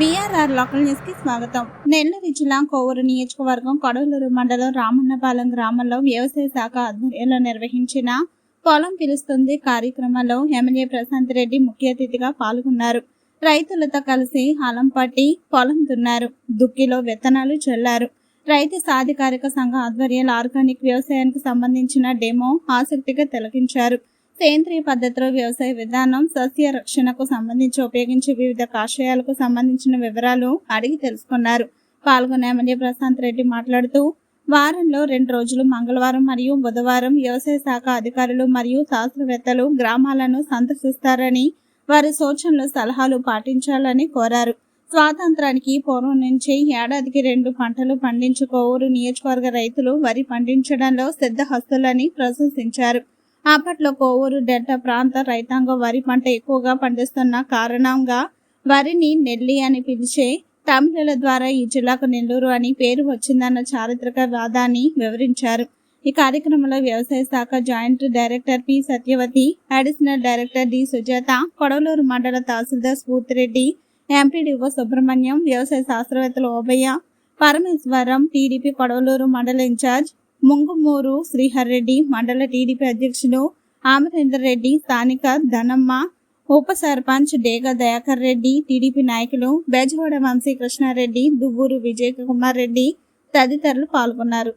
BRR local న్యూస్కి స్వాగతం. నెల్లూరు జిల్లా కోవూరు నియోజకవర్గం కొడవలూరు మండలం రామన్నపాలెం గ్రామంలో వ్యవసాయ శాఖ ఆధ్వర్యంలో నిర్వహించిన పొలం పిలుస్తుంది కార్యక్రమంలో ఎమ్మెల్యే ప్రశాంత్ రెడ్డి ముఖ్య అతిథిగా పాల్గొన్నారు. రైతులతో కలిసి హలం పట్టి పొలం దున్నారు. దుక్కిలో విత్తనాలు చల్లారు. రైతు సాధికారిక సంఘ ఆధ్వర్యంలో ఆర్గానిక్ వ్యవసాయానికి సంబంధించిన డెమో ఆసక్తిగా తిలకించారు. సేంద్రియ పద్ధతిలో వ్యవసాయ విధానం సస్య రక్షణకు సంబంధించి ఉపయోగించే వివిధ కాషాయాలకు సంబంధించిన వివరాలు అడిగి తెలుసుకున్నారు. పాల్గొన్న ఎమ్మెల్యే ప్రశాంత్ రెడ్డి మాట్లాడుతూ వారంలో రెండు రోజులు మంగళవారం మరియు బుధవారం వ్యవసాయ శాఖ అధికారులు మరియు శాస్త్రవేత్తలు గ్రామాలను సందర్శిస్తారని వారి సూచనలు సలహాలు పాటించాలని కోరారు. స్వాతంత్రానికి పూర్వం నుంచి ఏడాదికి రెండు పంటలు పండించుకోవూరు నియోజకవర్గ రైతులు వరి పండించడంలో సిద్ధహస్తులని ప్రశంసించారు. అప్పట్లో కోవూరు డెల్టా ప్రాంత రైతాంగం వరి పంట ఎక్కువగా పండిస్తున్న కారణంగా వరిని నెల్లి అని పిలిచే తమిళుల ద్వారా ఈ జిల్లాకు నెల్లూరు అని పేరు వచ్చిందన్న చారిత్రక వాదాన్ని వివరించారు. ఈ కార్యక్రమంలో వ్యవసాయ శాఖ joint director P. Satyavathi additional director D. Sujatha Kodavaluru మండల తహసీల్దార్ స్ఫూర్తిరెడ్డి ఎంపీడీఓ సుబ్రహ్మణ్యం వ్యవసాయ శాస్త్రవేత్తలు ఓబయ్య పరమేశ్వరం టీడీపీ కొడవలూరు మండల ఇన్ఛార్జ్ ముంగుమూరు శ్రీహర్రెడ్డి మండల టీడీపీ అధ్యక్షులు ఆమరేందర్ రెడ్డి స్థానిక ధనమ్మ ఉప సర్పంచ్ డేగ దయాకర్ రెడ్డి టీడీపీ నాయకులు బెజవాడ వంశీ కృష్ణారెడ్డి దువ్వూరు విజయ్ కుమార్ రెడ్డి తదితరులు పాల్గొన్నారు.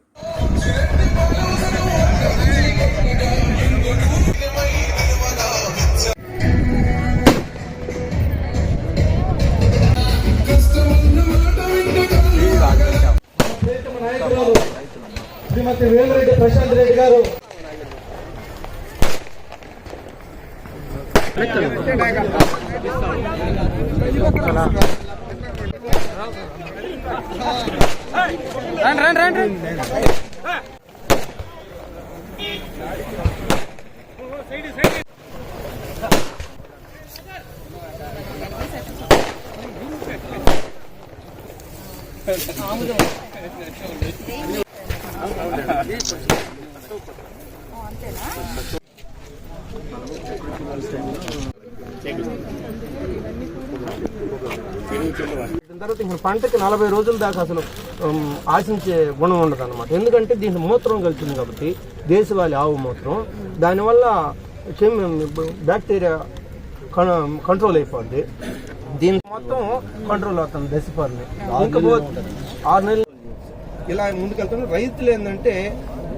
శ్రీమతి వేమిరెడ్డి ప్రశాంత్ రెడ్డి గారు. దీని తర్వాత పంటకి నలభై రోజుల దాకా అసలు ఆశించే గుణం ఉండదు అనమాట ఎందుకంటే దీంట్లో మూత్రం కలిసింది కాబట్టి దేశవాళీ ఆవు మూత్రం. దానివల్ల బ్యాక్టీరియా కంట్రోల్ అయిపోద్ది. దీని మొత్తం కంట్రోల్ అవుతుంది దశపర్ని ఇంకా ఆరు నెలలు ఇలా ముందుకెళ్తున్న రైతులు ఏంటంటే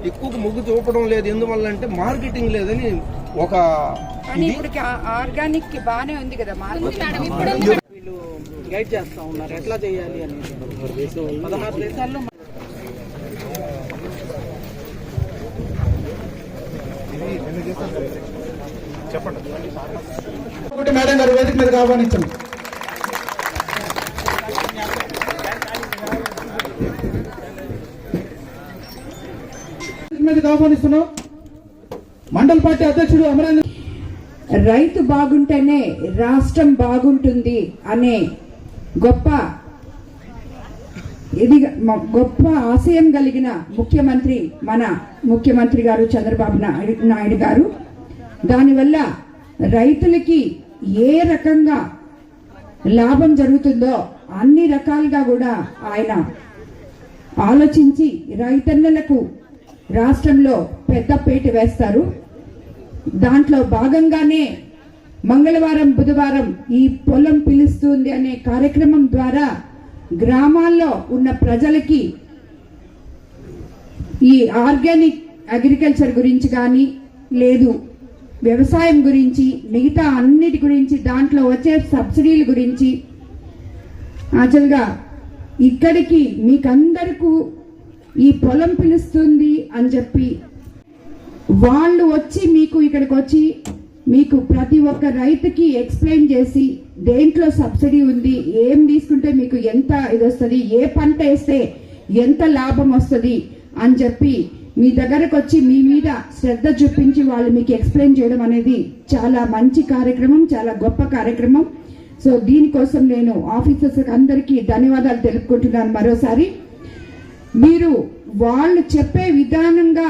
ఎక్కువ మొగ్గు చూపడం లేదు. ఎందువల్ల అంటే మార్కెటింగ్ లేదని ఒక ఆర్గానిక్కి బానే ఉంది కదా మార్కెట్ వీళ్ళు గైడ్ చేస్తా ఉన్నారు. ఎట్లా చేయాలి అనేది పదహారు దేశాల్లో ఒకటి మేడం గారు వేదిక మీదకి ఆహ్వానించండి. వేదిక మీదకి ఆహ్వానిస్తున్నాం. మండల పార్టీ అధ్యక్షుడు అమరేంద్ర రైతు బాగుంటేనే రాష్ట్రం బాగుంటుంది అనే గొప్ప ఇది గొప్ప ఆశయం కలిగిన ముఖ్యమంత్రి మన ముఖ్యమంత్రి గారు చంద్రబాబు నాయుడు నాయుడు గారు. దానివల్ల రైతులకి ఏ రకంగా లాభం జరుగుతుందో అన్ని రకాలుగా కూడా ఆయన ఆలోచించి రైతన్నలకు రాష్ట్రంలో పెద్దపేట వేస్తారు. దాంట్లో భాగంగానే మంగళవారం బుధవారం ఈ పొలం పిలుస్తుంది అనే కార్యక్రమం ద్వారా గ్రామాల్లో ఉన్న ప్రజలకి ఈ ఆర్గానిక్ అగ్రికల్చర్ గురించి కానీ లేదు వ్యవసాయం గురించి మిగతా అన్నిటి గురించి దాంట్లో వచ్చే సబ్సిడీల గురించి. యాక్చువల్గా ఇక్కడికి మీకందరికీ ఈ పొలం పిలుస్తుంది అని చెప్పి వాళ్ళు వచ్చి మీకు ఇక్కడికి వచ్చి మీకు ప్రతి ఒక్క రైతుకి ఎక్స్ప్లెయిన్ చేసి దేంట్లో సబ్సిడీ ఉంది ఏం తీసుకుంటే మీకు ఎంత ఇది వస్తుంది ఏ పంట వేస్తే ఎంత లాభం వస్తుంది అని చెప్పి మీ దగ్గరకు వచ్చి మీ మీద శ్రద్ధ చూపించి వాళ్ళు మీకు ఎక్స్ప్లెయిన్ చేయడం అనేది చాలా మంచి కార్యక్రమం చాలా గొప్ప కార్యక్రమం. సో దీనికోసం నేను ఆఫీసర్స్ అందరికీ ధన్యవాదాలు తెలుపుకుంటున్నాను మరోసారి. మీరు వాళ్ళు చెప్పే విధానంగా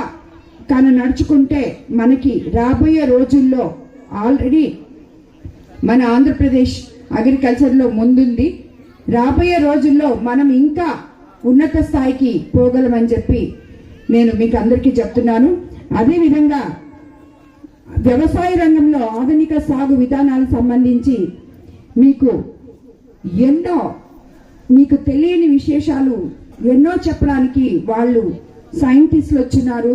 కను నడుచుకుంటే మనకి రాబోయే రోజుల్లో ఆల్రెడీ మన ఆంధ్రప్రదేశ్ అగ్రికల్చర్లో ముందుంది. రాబోయే రోజుల్లో మనం ఇంకా ఉన్నత స్థాయికి పోగలమని చెప్పి నేను మీకు అందరికీ చెప్తున్నాను. అదేవిధంగా వ్యవసాయ రంగంలో ఆధునిక సాగు విధానాలకు సంబంధించి మీకు ఎన్నో మీకు తెలియని విశేషాలు ఎన్నో చెప్పడానికి వాళ్ళు సైంటిస్టులు వచ్చినారు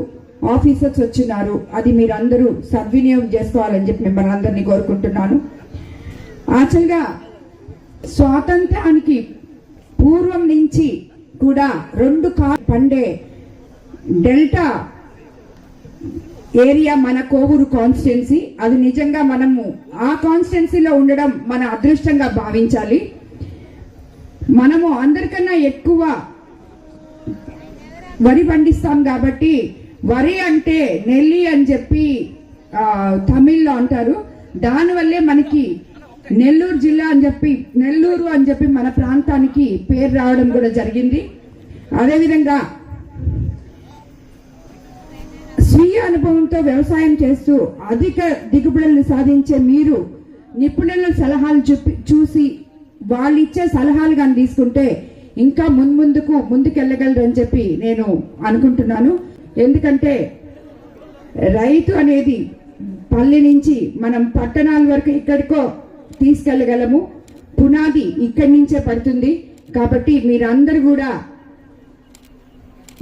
ఆఫీసర్స్ వచ్చినారు. అది మీరందరూ సద్వినియోగం చేసుకోవాలని చెప్పి మిమ్మల్ని అందరినీ కోరుకుంటున్నాను. యాక్చువల్గా స్వాతంత్రానికి పూర్వం నుంచి కూడా రెండు కా పండే డెల్టా ఏరియా మన కోవూరు కాన్స్టిట్యున్సీ. అది నిజంగా మనము ఆ కాన్స్టిట్యున్సీలో ఉండడం మన అదృష్టంగా భావించాలి. మనము అందరికన్నా ఎక్కువ వరి పండిస్తాం కాబట్టి వరి అంటే నెల్లి అని చెప్పి తమిళ్ళో అంటారు. దానివల్లే మనకి నెల్లూరు జిల్లా అని చెప్పి నెల్లూరు అని చెప్పి మన ప్రాంతానికి పేరు రావడం కూడా జరిగింది. అదేవిధంగా స్వీయ అనుభవంతో వ్యవసాయం చేస్తూ అధిక దిగుబడులను సాధించే మీరు నిపుణుల సలహాలు చూపి చూసి వాళ్ళు ఇచ్చే సలహాలు కానీ తీసుకుంటే ఇంకా మున్ముందుకు ముందుకెళ్ళగలరని చెప్పి నేను అనుకుంటున్నాను. ఎందుకంటే రైతు అనేది పల్లె నుంచి మనం పట్టణాల వరకు ఎక్కడికో తీసుకెళ్ళగలము. పునాది ఇక్కడి నుంచే పడుతుంది. కాబట్టి మీరందరూ కూడా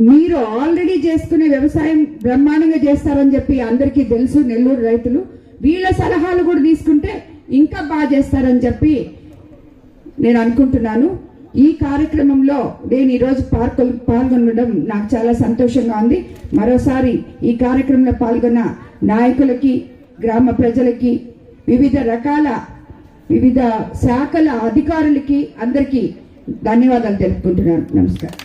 మీరు ఆల్రెడీ చేసుకునే వ్యవసాయం బ్రహ్మాండంగా చేస్తారని చెప్పి అందరికీ తెలుసు నెల్లూరు రైతులు. వీళ్ళ సలహాలు కూడా తీసుకుంటే ఇంకా బాగా చేస్తారని చెప్పి నేను అనుకుంటున్నాను. ఈ కార్యక్రమంలో నేను ఈరోజు పాల్గొ పాల్గొనడం నాకు చాలా సంతోషంగా ఉంది. మరోసారి ఈ కార్యక్రమంలో పాల్గొన్న నాయకులకి గ్రామ ప్రజలకి వివిధ రకాల వివిధ శాఖల అధికారులకి అందరికీ ధన్యవాదాలు తెలుపుకుంటున్నాను. నమస్కారం.